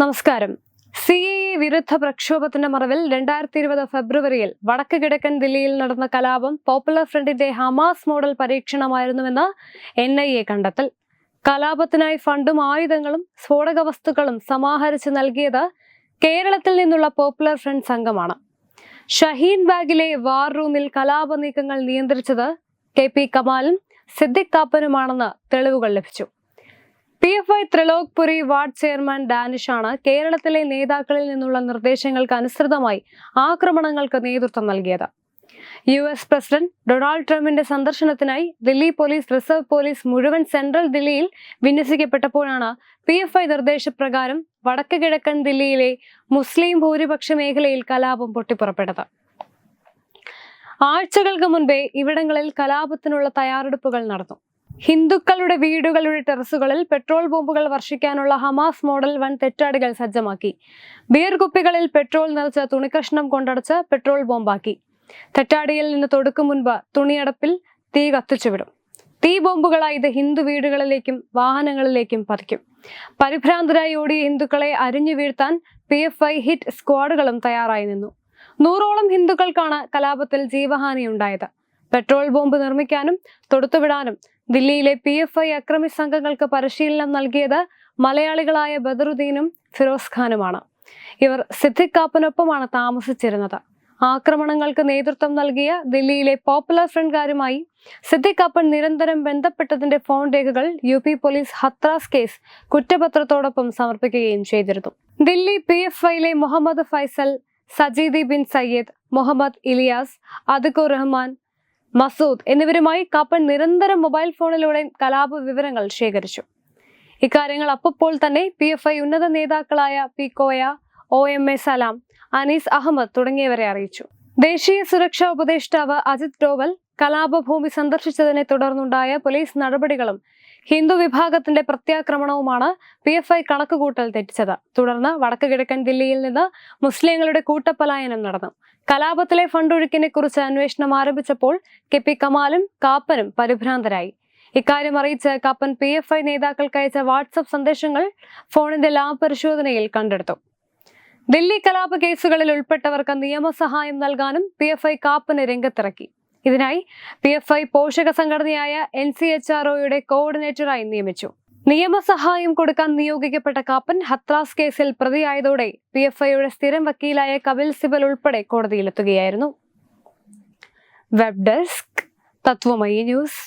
നമസ്കാരം. C A വിരുദ്ധ പ്രക്ഷോഭത്തിന്റെ മറവിൽ രണ്ടായിരത്തി ഇരുപത് ഫെബ്രുവരിയിൽ വടക്ക് കിഴക്കൻ ദില്ലിയിൽ നടന്ന കലാപം പോപ്പുലർ ഫ്രണ്ടിന്റെ ഹമാസ് മോഡൽ പരീക്ഷണമായിരുന്നുവെന്ന് എൻ ഐ എ കണ്ടെത്തൽ. കലാപത്തിനായി ഫണ്ടും ആയുധങ്ങളും സ്ഫോടക വസ്തുക്കളും സമാഹരിച്ച് നൽകിയത് കേരളത്തിൽ നിന്നുള്ള പോപ്പുലർ ഫ്രണ്ട് സംഘമാണ് ഷഹീൻ ബാഗിലെ വാർ റൂമിൽ കലാപ നീക്കങ്ങൾ നിയന്ത്രിച്ചത് കെ പി കമാലും സിദ്ദിഖ് കാപ്പനുമാണെന്ന് തെളിവുകൾ ലഭിച്ചു. P F I Trilokpuri ward chairman Danish ആണ് കേരളത്തിലെ നേതാക്കളിൽ നിന്നുള്ള നിർദ്ദേശങ്ങൾക്ക് അനുസൃതമായി ആക്രമണങ്ങൾക്ക് നേതൃത്വം നൽകിയത്. യു എസ് പ്രസിഡന്റ് ഡൊണാൾഡ് ട്രംപിന്റെ സന്ദർശനത്തിനായി ദില്ലി പോലീസ് റിസർവ് പോലീസ് മുഴുവൻ സെൻട്രൽ ദില്ലിയിൽ വിന്യസിക്കപ്പെട്ടപ്പോഴാണ് പി എഫ് ഐ നിർദ്ദേശപ്രകാരം വടക്ക് കിഴക്കൻ ദില്ലിയിലെ മുസ്ലിം ഭൂരിപക്ഷ മേഖലയിൽ കലാപം പൊട്ടിപ്പുറപ്പെട്ടത്. ആഴ്ചകൾക്ക് മുൻപേ ഇവിടങ്ങളിൽ കലാപത്തിനുള്ള തയ്യാറെടുപ്പുകൾ നടന്നു. ഹിന്ദുക്കളുടെ വീടുകളുടെ ടെറസുകളിൽ പെട്രോൾ ബോംബുകൾ വർഷിക്കാനുള്ള ഹമാസ് മോഡൽ വൻ തെറ്റാടികൾ സജ്ജമാക്കി. ബിയർ കുപ്പികളിൽ പെട്രോൾ നിറച്ച തുണിക്കഷ്ണം കൊണ്ടടച്ച് പെട്രോൾ ബോംബാക്കി. തെറ്റാടിയിൽ നിന്ന് തൊടുക്കും മുൻപ് തുണിയടപ്പിൽ തീ കത്തിച്ചുവിടും. തീ ബോംബുകളായി ഇത് ഹിന്ദു വീടുകളിലേക്കും വാഹനങ്ങളിലേക്കും പതിക്കും. പരിഭ്രാന്തരായി ഓടിയ ഹിന്ദുക്കളെ അരിഞ്ഞു വീഴ്ത്താൻ പി എഫ് ഐ ഹിറ്റ് സ്ക്വാഡുകളും തയ്യാറായി നിന്നു. നൂറോളം ഹിന്ദുക്കൾക്കാണ് കലാപത്തിൽ ജീവഹാനി ഉണ്ടായത് പെട്രോൾ ബോംബ് നിർമ്മിക്കാനും തൊടുത്തുവിടാനും ദില്ലിയിലെ പി എഫ് ഐ അക്രമി സംഘങ്ങൾക്ക് പരിശീലനം നൽകിയത് മലയാളികളായ ബദറുദ്ദീനും ഫിറോസ് ഖാനുമാണ്. ഇവർ സിദ്ദിഖ് കാപ്പനൊപ്പമാണ് താമസിച്ചിരുന്നത്. ആക്രമണങ്ങൾക്ക് നേതൃത്വം നൽകിയ ദില്ലിയിലെ പോപ്പുലർ ഫ്രണ്ട്കാരുമായി സിദ്ദിഖ് കാപ്പൻ നിരന്തരം ബന്ധപ്പെട്ടതിന്റെ ഫോൺ രേഖകൾ U P police Hathras case കുറ്റപത്രത്തോടൊപ്പം സമർപ്പിക്കുകയും ചെയ്തിരുന്നു. ദില്ലി പി എഫ് ഐയിലെ മുഹമ്മദ് ഫൈസൽ സജീദി ബിൻ സയ്യിദ് മുഹമ്മദ് ഇലിയാസ് അദ്ഖുർ റഹ്മാൻ മസൂദ് എന്നിവരുമായി കാപ്പൻ നിരന്തരം മൊബൈൽ ഫോണിലൂടെ കലാപ വിവരങ്ങൾ ശേഖരിച്ചു. ഇക്കാര്യങ്ങൾ അപ്പോൾ തന്നെ പി എഫ് ഐ ഉന്നത നേതാക്കളായ P Koya O M A Salam Anees Ahmed തുടങ്ങിയവരെ അറിയിച്ചു. ദേശീയ സുരക്ഷാ ഉപദേഷ്ടാവ് അജിത് ഡോവൽ കലാപഭൂമി സന്ദർശിച്ചതിനെ തുടർന്നുണ്ടായ പോലീസ് നടപടികളും ഹിന്ദു വിഭാഗത്തിന്റെ പ്രത്യാക്രമണവുമാണ് പി എഫ് ഐ കണക്കുകൂട്ടൽ തെറ്റിച്ചത്. തുടർന്ന് വടക്ക് കിഴക്കൻ ദില്ലിയിൽ നിന്ന് മുസ്ലിങ്ങളുടെ കൂട്ടപ്പലായനം നടന്നു. കലാപത്തിലെ ഫണ്ടൊഴുക്കിനെ കുറിച്ച് അന്വേഷണം ആരംഭിച്ചപ്പോൾ കെ പി കമാലും കാപ്പനും പരിഭ്രാന്തരായി. ഇക്കാര്യം അറിയിച്ച് കാപ്പൻ പി എഫ് ഐ നേതാക്കൾക്ക് അയച്ച വാട്സപ്പ് സന്ദേശങ്ങൾ ഫോണിന്റെ ലാബ് പരിശോധനയിൽ കണ്ടെടുത്തു. ദില്ലി കലാപ കേസുകളിൽ ഉൾപ്പെട്ടവർക്ക് നിയമസഹായം നൽകാനും പി എഫ് ഐ കാപ്പന് രംഗത്തിറക്കി. ഇതിനായി പി എഫ് ഐ പോഷക സംഘടനയായ എൻ സി എച്ച് ആർ ഒയുടെ കോർഡിനേറ്ററായി നിയമിച്ചു. നിയമസഹായം കൊടുക്കാൻ നിയോഗിക്കപ്പെട്ട കാപ്പൻ ഹത്രാസ് കേസിൽ പ്രതിയായതോടെ പി എഫ് ഐയുടെ സ്ഥിരം വക്കീലായ കപിൽ സിബൽ ഉൾപ്പെടെ കോടതിയിലെത്തുകയായിരുന്നു. Web desk Tatwamayi news.